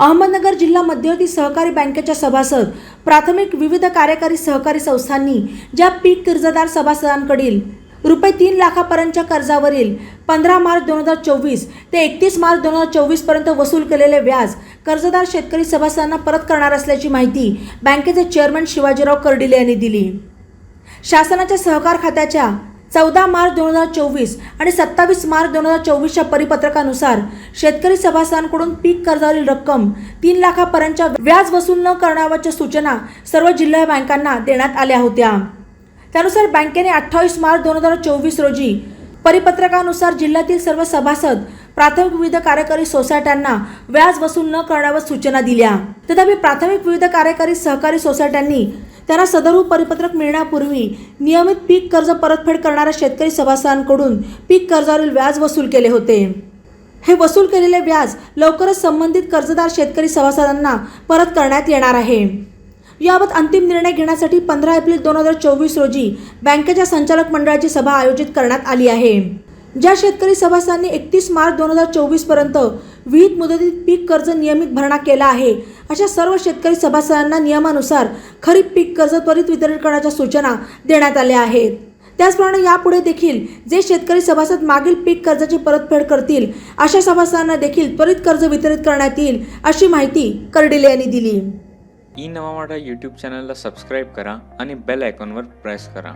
अहमदनगर जिल्हा मध्यवर्ती सहकारी बँकेच्या सभासद प्राथमिक विविध कार्यकारी सहकारी संस्थांनी ज्या पीक कर्जदार सभासदांकडील रुपये तीन लाखापर्यंतच्या कर्जावरील पंधरा मार्च दोन हजार चोवीस ते एकतीस मार्च दोन हजार चोवीसपर्यंत वसूल केलेले व्याज कर्जदार शेतकरी सभासदांना परत करणार असल्याची माहिती बँकेचे चेअरमन शिवाजीराव कर्डिले यांनी दिली. शासनाच्या सहकार खात्याच्या चौदा मार्च दोन हजार चोवीस आणि सत्तावीस मार्च दोन हजार चोवीसच्या परिपत्रकानुसार शेतकरी सभासदांकडून पीक कर्जावरील रक्कम तीन लाखापर्यंतच्या व्याज वसूल न करण्याबाबतच्या सूचना सर्व जिल्हा बँकांना देण्यात आल्या होत्या. त्यानुसार बँकेने अठ्ठावीस मार्च दोन हजार चोवीस रोजी परिपत्रकानुसार जिल्ह्यातील सर्व सभासद प्राथमिक विविध कार्यकारी सोसायट्यांना व्याज वसूल न करण्यावर सूचना दिल्या. तथापि प्राथमिक विविध कार्यकारी सहकारी सोसायट्यांनी त्यांना सदरू परिपत्रक मिळण्यापूर्वी नियमित पीक कर्ज परतफेड करणाऱ्या शेतकरी सभासदांकडून पीक कर्जावरील व्याज वसूल केले होते. हे वसूल केलेले व्याज लवकरच संबंधित कर्जदार शेतकरी सभासदांना परत करण्यात येणार आहे. याबाबत अंतिम निर्णय घेण्यासाठी पंधरा एप्रिल दोन हजार चोवीस रोजी बँकेच्या संचालक मंडळाची सभा आयोजित करण्यात आली आहे. ज्या शेतकरी सभासदांनी एकतीस मार्च दोन हजार चोवीसपर्यंत विहित मुदतीत पीक कर्ज नियमित भरणा केला आहे अशा सर्व शेतकरी सभासदांना नियमानुसार खरीप पीक कर्ज त्वरित वितरित करण्याच्या सूचना देण्यात आल्या आहेत. त्याचप्रमाणे यापुढे देखील जे शेतकरी सभासद मागील पीक कर्जाची परतफेड करतील अशा सभासदांना देखील त्वरित कर्ज वितरित करण्यात येईल अशी माहिती कर्डिले यांनी दिली. ई नवा मराठा यूट्यूब चॅनलला सबस्क्राईब करा आणि बेल आयकॉनवर प्रेस करा.